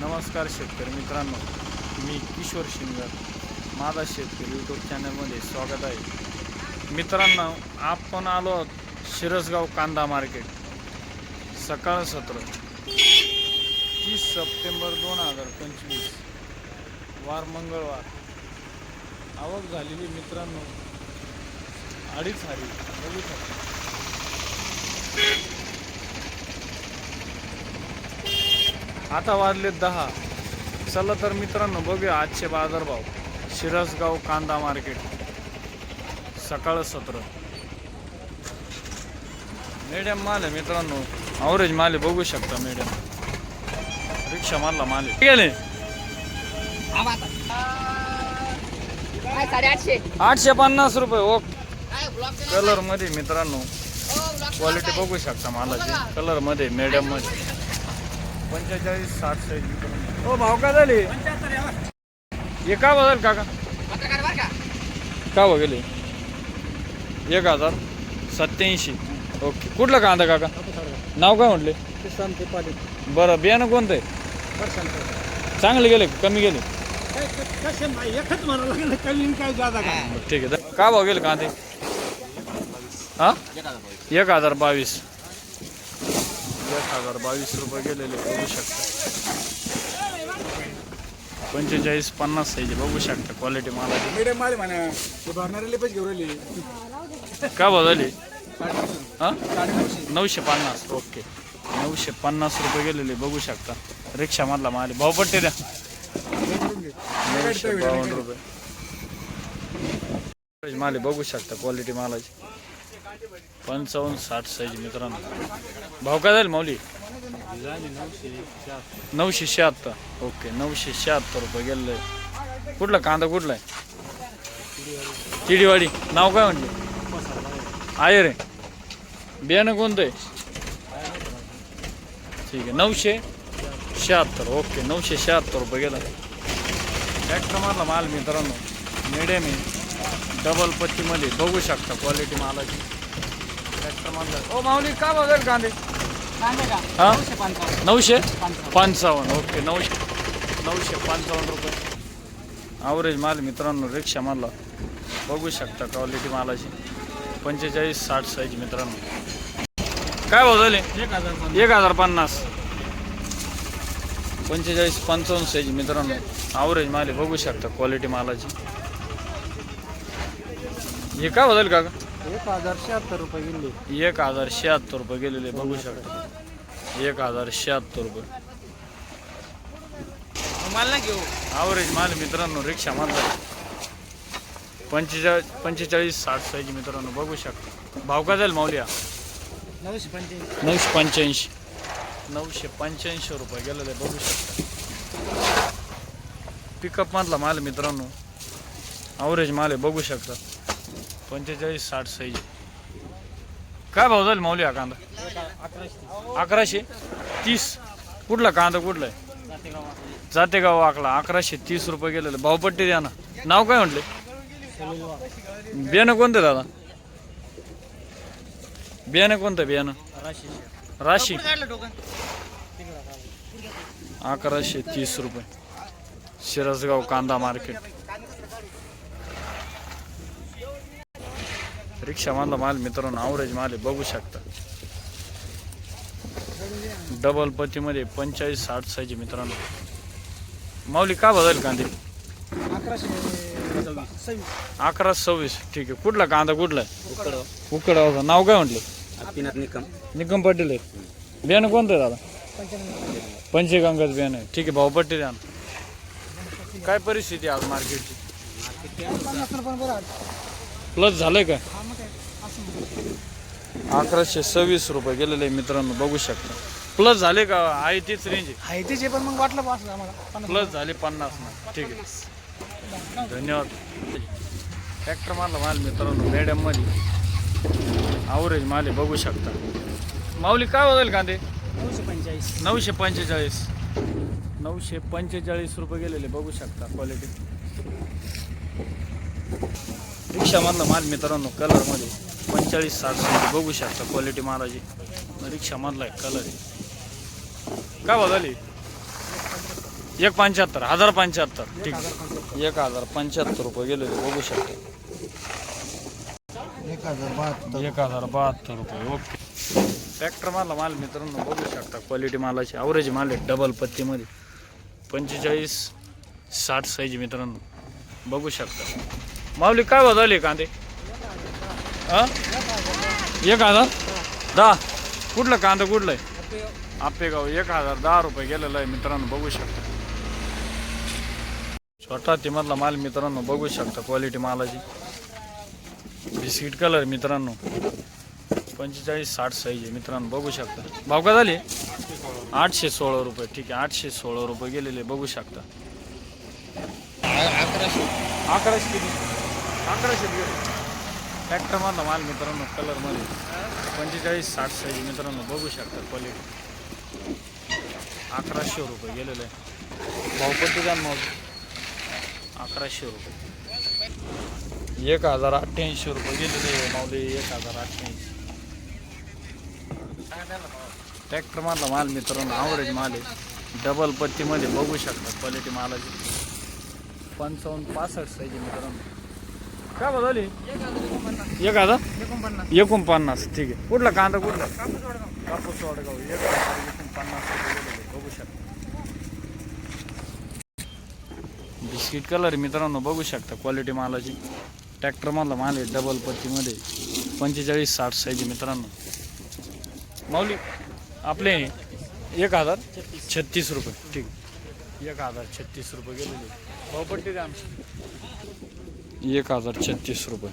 नमस्कार शेतकरी मित्रांनो मी किशोर शिंगर माझा शेतकरी यूट्यूब चॅनलमध्ये स्वागत आहे. मित्रांनो आपण आलो आहोत शिरसगाव कांदा मार्केट सकाळ सत्र. तीस सप्टेंबर दोन हजार पंचवीस. वार मंगळवार. आवक झालेली मित्रांनो. अडीच हारी. बघू शकता. आता वाजले दहा. चला तर मित्रांनो बघूया आजचे बाजारभाव. शिरसगाव कांदा मार्केट. सकाळ सत्र. मीडियम माल आहे मित्रांनो. अवरेज माल आहे बघू शकता मीडियम रिक्षा मारला माल आहे. गेले आठशे पन्नास रुपये ओ कलरमध्ये मित्रांनो. क्वालिटी बघू शकता मालाची. कलरमध्ये मीडियममध्ये. पंचेचाळीस साठ साईज हो भाव काय झाले? हे का बदल काका? का? का बघेले एक हजार सत्याऐंशी. ओके. कुठला कांदा काका? नाव काय म्हटले? पाली बरं बियाणं कोणतं आहे चांगले गेले का कमी गेले? कसे एकच म्हणायला लागलं कमी काय जादा काय बरं, ठीक आहे का भाव गेले कांदे? हा? एक हजार बावीस. एक हजार बावीस रुपये गेलेले बघू शकता. पंचेचाळीस पन्नास साईज बघू शकता क्वालिटी माल का भाव हा? साडेनऊशे. नऊशे पन्नास. ओके. नऊशे पन्नास रुपये गेलेले बघू शकता. रिक्षा मधला माल आहे. भावपट्टी द्या. नऊशे बावन्न रुपये. माल बघू शकता क्वालिटी मालाची. पंचावन्न साठ साईज मित्रांनो. भाव काय जाईल माऊली? नऊशे शहात्तर. ओके नऊशे शहात्तर रुपये गेलेले कुठला कांदा कुठला आहे? चिडीवाडी नाव काय म्हणते आहे रे. बियाणं कोणतं आहे? ठीक आहे नऊशे शहात्तर. ओके नऊशे शहात्तर रुपये गेला. ट्रॅक्टर मारला माल मित्रांनो. मिडियम आहे. डबल पत्तीमध्ये बघू शकता क्वालिटी मालाची. ओ माऊली का कांदे? का? हा? नऊशे पंचावन्न. ओके नऊशे. नऊशे पंचावन्न रुपये. ॲव्हरेज माल मित्रांनो रिक्षा मारला बघू शकता क्वालिटी मालाची. पंचेचाळीस साठ साईज मित्रांनो. काय भाव झाले? एक हजार पन्नास. पंचेचाळीस पंचावन्न साईज मित्रांनो. ॲव्हरेज माल बघू शकता क्वालिटी मालाची. हे काय बदल का एक हजार शहात्तर रुपये गेले. एक हजार शहात्तर रुपये गेलेले बघू शकता. एक हजार शहात्तर रुपये. मला ना घेऊ. ॲव्हरेज माल मित्रांनो रिक्षा मारला पंचेचाळीस पंचेचाळीस साठ साईज मित्रांनो बघू शकता. भाव का जाईल माऊलिया नऊशे पंच्याऐंशी. नऊशे पंच्याऐंशी. नऊशे पंच्याऐंशी रुपये गेलेले बघू शकता. पिकअप मधला माल मित्रांनो ॲव्हरेज माल आहे बघू शकता. पंचेचाळीस साठ साईज. काय भाव जाईल माऊली हा कांदा? अकराशे. तीस. कुठला कांदा कुठला आहे? जाते गाव आकला अकराशे तीस रुपये गेलेले. भावपट्टी द्या ना. नाव काय म्हटले? बियाणं कोणतं दादा? बियाणं कोणतं बियाणं? राशी. अकराशे तीस रुपये. शिरसगाव कांदा मार्केट. रिक्षा माल माल मित्रांनो ॲव्हरेज माल आहे बघू शकता. डबल पतीमध्ये पंचेचाळीस साठ साईज मित्रांनो. माऊली का बदल कांदे? अकरा सव्वीस. ठीक आहे. कुठला कांदा कुठला उकडा नाव काय म्हटलं? निकम. निकम पाटील आहे. बियाणं कोणतं आहे दादा? पंचगंगाच बियाणं ठीक आहे भाऊपट्टी द्या ना. काय परिस्थिती आज मार्केटची प्लस झालंय का अकराशे सव्वीस रुपये गेलेले आहे मित्रांनो बघू शकता. प्लस झाले का? आहे तीच रेंज आहे आहे पण मग वाटलं पास आम्हाला. प्लस झाले पन्नास ना ठीक आहे. धन्यवाद. ट्रॅक्टर मारला माल मित्रांनो मॅडममध्ये. ॲव्हरेज माल आहे बघू शकता. माऊली काय होईल कांदे? नऊशे पंचेचाळीस. नऊशे पंचेचाळीस. नऊशे पंचेचाळीस रुपये गेलेले बघू शकता क्वालिटी रिक्षामधला माल मित्रांनो कलरमध्ये पंचेचाळीस साठ रुपये बघू शकता क्वालिटी मालाची. रिक्षामधला आहे कलर आहे. काय बघाली एक पंच्याहत्तर हजार पंच्याहत्तर. ठीक एक हजार पंच्याहत्तर रुपये गेले बघू शकता. एक हजार बहात्तर. एक हजार बहात्तर रुपये. ओके. ट्रॅक्टर मारला माल मित्रांनो बघू शकता क्वालिटी मालाची. अवरेज माल आहे डबल पत्तीमध्ये. पंचेचाळीस साठ साईज मित्रांनो. बघू शकता. माऊली काय बदलले कांदे? हा? एक हजार? दहा. कुठलं कांदा कुठलं आहे? आपेगाव. एक हजार दहा रुपये गेलेलं आहे मित्रांनो बघू शकता. छोटा तिमधला माल मित्रांनो बघू शकता क्वालिटी मालाची. बिस्किट कलर मित्रांनो. पंचेचाळीस साठ साईज आहे मित्रांनो बघू शकता. भाव का झाले? आठशे सोळा रुपये. ठीक आहे आठशे सोळा रुपये गेलेले बघू शकता. अकराशे. अकराशे किती? अकराशे ट्रॅक्टर मधला माल मित्रांनो कलरमध्ये. पंचेचाळीस साठ साईज मित्रांनो बघू शकता क्वालिटी अकराशे रुपये गेलेले आहे. भावपट्टी द्या मग? अकराशे रुपये. एक हजार अठ्ठ्याऐंशी रुपये गेलेले आहे. माऊली एक हजार अठ्ठ्याऐंशी. ट्रॅक्टर मधला माल मित्रांनो आवरेज माल आहे. डबल पत्तीमध्ये बघू शकता क्वालिटी मालाची. पंचावन्न पासष्ट साईज मित्रांनो. काय बदलली एक हजार? एकोणपन्नास. ठीक आहे. कुठला कांदा कुठला? कापूस वडगाव. एक हजार एकोणपन्नास बघू शकता. बिस्किट कलर मित्रांनो बघू शकता क्वालिटी मालाची. ट्रॅक्टर मधला माल आहे डबल पत्तीमध्ये पंचेचाळीस साठ साईज मित्रांनो. माऊली आपले एक हजार छत्तीस रुपये ठीक. एक हजार छत्तीस रुपये गेलेले. भावपट्टी द्या आमची. एक हजार छत्तीस रुपये.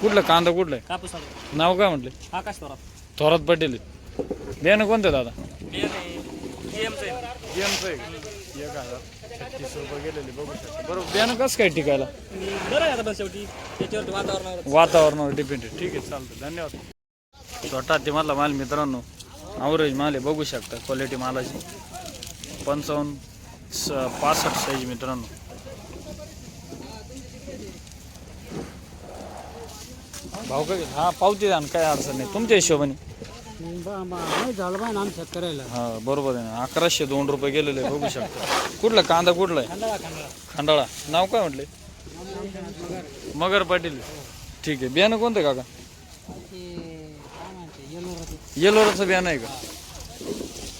कुठलं कांदा कुठलं आहे? कापूस नाव काय म्हटले? आकाश थोरात. थोरात पटेल. बियाणं कोणतं दादा? एक हजार छत्तीस रुपये गेलेले बघू शकता. बरोबर बियाणं कसं काय टिकायला? बरं आहे आता बस शेवटी. त्याच्यावरती वातावरणावर वातावरणावर डिपेंड आहे. ठीक आहे चालतं धन्यवाद. छोटा ते मला माल मित्रांनो. ॲव्हरेज माल आहे बघू शकता. क्वालिटी मालाची. पंचावन्न स पासष्ट साईज मित्रांनो. भाव काय हा पावती द्या ना काय अडचण नाही. तुमच्या हिशोबाने. नाही झालं पाहिजे आम शेतकऱ्याला हा बरोबर आहे ना. अकराशे दोन रुपये गेलेले बघू शकता. कुठला? कांदा कुठला आहे? खंडाळा. नाव काय म्हटले? मगर पाटील. ठीक आहे. बियाणं कोणतं आहे काका? येलोराचं बियाणं आहे का?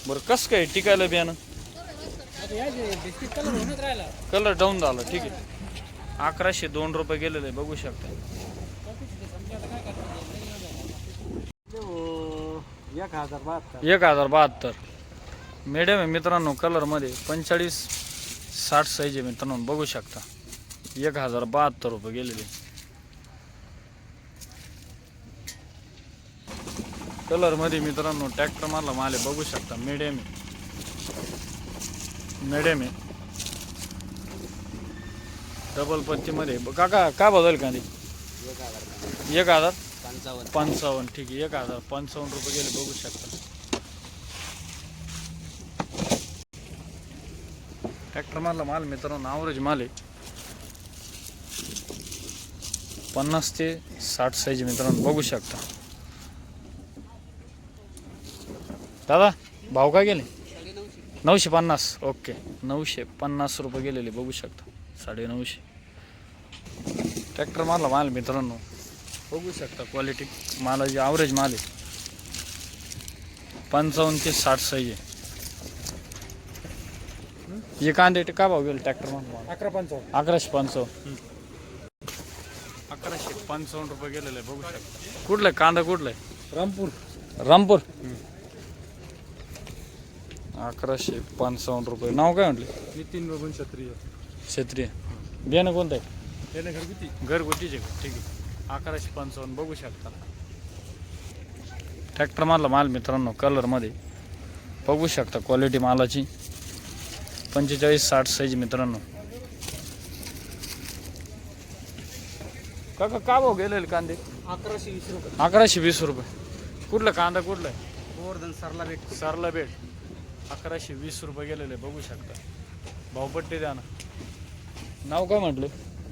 बरं कसं काय टिकायला बियाणं? कलर डाऊन झाला ठीक आहे. अकराशे दोन रुपये गेलेले बघू शकता. एक हजार बहात्तर. एक हजार बहात्तर मिडियम आहे मित्रांनो कलरमध्ये पंचेचाळीस साठ साईज आहे मित्रांनो बघू शकता. एक हजार बहात्तर रुपये गेलेले. कलरमध्ये मित्रांनो ट्रॅक्टर मारला माल आहे बघू शकता मिडियम आहे. मिडियम आहे. डबल पत्तीमध्ये ब- काका काय बदल का एक हजार. पंचावन्न. पंचावन्न ठीक आहे. एक हजार पंचावन्न रुपये गेले बघू शकता. ट्रॅक्टर मारला माल मित्रांनो आवरेज माल आहे. पन्नास ते साठ साईज मित्रांनो बघू शकता. दादा भाव काय गेले? नऊशे पन्नास ओके. नऊशे पन्नास रुपये गेलेले बघू शकता. साडे नऊशे ट्रॅक्टर मारला माल मित्रांनो. बघू शकता क्वालिटी मालाची ॲव्हरेज माल आहे. पंचावन्न ते साठ साईज आहे. हे कांदे काय भाव गेले ट्रॅक्टर अकरा पंचावन्न. अकराशे पंचावन्न. अकराशे पंचावन्न रुपये गेलेले आहे, बघू शकता. कुठलं आहे? कांदा कुठला आहे? रामपूर. रामपूर? अकराशे पंचावन्न रुपये. नाव काय म्हटले? नितीन बबन क्षत्रिय. क्षेत्रीय. बियाणं कोणतं आहे? घरगुती. घरगुतीचे. का? ठीक आहे. अकराशे पंचावन्न. बघू शकता. ट्रॅक्टर मारला माल मित्रांनो कलरमध्ये बघू शकता क्वालिटी मालाची. पंचेचाळीस साठ साईज मित्रांनो. काका का भाऊ गेलेले कांदे? अकराशे वीस रुपये. अकराशे वीस रुपये. कुठला कांदा कुठला? आहे गोवर्धन सरला भेट. सरला बेट अकराशे वीस रुपये गेलेले बघू शकता. भाऊपट्टी द्या ना. नाव काय म्हटलं?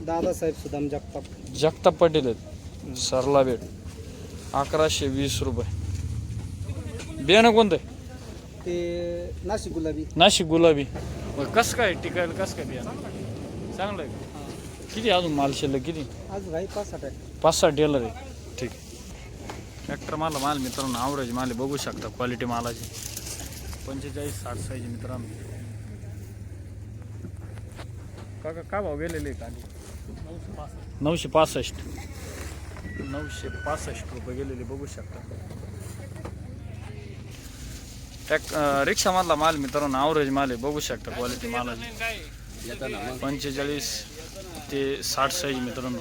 दादासाहेब सुदाम जगताप जगताप पाटील आहेत. सरला बेट अकराशे वीस रुपये. बियाणं कोणतं आहे? ते नाशिक गुलाबी. नाशिक गुलाबी. बरं कसं काय टिकायला कसं काय बियाणं? चांगलं आहे का? किती अजून माल शिल्लक? किती? आज भाई पाच साठ आहे. पाच सहा टेलर आहे. ठीक आहे. ट्रॅक्टर माल माल मित्रांनो आवरेज माल आहे, बघू शकता क्वालिटी मालाची. पंचेचाळीस साठ साईज मित्रांनो. काका काय भाव गेलेले कांदे नऊशे पासष्ट. नऊशे पासष्ट रुपये गेलेले बघू शकता. ट्रॅक रिक्षामधला माल मित्रांनो आवरेज माल आहे बघू शकता क्वालिटी मालाची पंचेचाळीस ते साठ साईज मित्रांनो.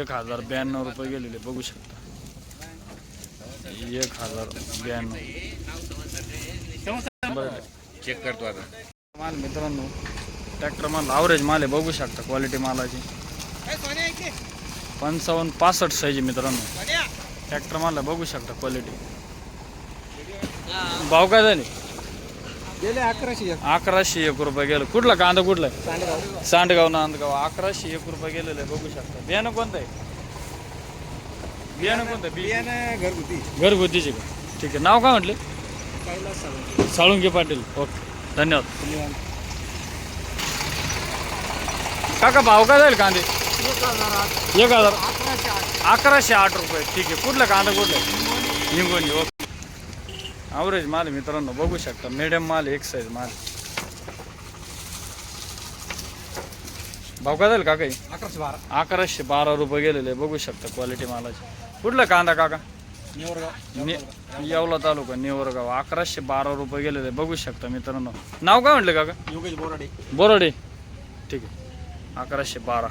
एक हजार ब्याण्णव रुपये गेलेले बघू शकता. एक हजार ब्याण्णव. बरं चेक करतो आता. माल मित्रांनो ट्रॅक्टर माल आवरेज माल आहे बघू शकता क्वालिटी मालाची. पंचावन्न पासष्ट साईज मित्रांनो. ट्रॅक्टर माल बघू शकता क्वालिटी भाव काय झाले? गेले अकराशे एक. अकराशे एक रुपये गेलं. कुठला कांदा कुठला आहे? सांडगाव. नांदगाव. अकराशे एक रुपये गेलेलं आहे बघू शकता. बियाणं कोणतं आहे? बियाणं कोणतं बियाणं घरगुती. घरगुतीचे का? ठीक आहे. नाव काय म्हटले? साळुंके पाटील. ओके. धन्यवाद. काका भाव काय जाईल कांदे एक हजार अकराशे आठ अकराशे आठ रुपये ठीक आहे कुठला कांदा कुठला आहे? हिंगोली ओके ॲव्हरेज माल आहे मित्रांनो बघू शकता मिडियम माल एक साईज माल भाव काय जाईल काका हे? अकराशे बारा अकराशे बारा रुपये गेलेले बघू शकता क्वालिटी मालाची कुठला कांदा काका निवडगाव नि येवला तालुका निवरगाव अकराशे बारा रुपये गेलेले बघू शकता मित्रांनो नाव काय म्हटलं काका योगेश बोराडे बोराडे ठीक आहे अकराशे बारा.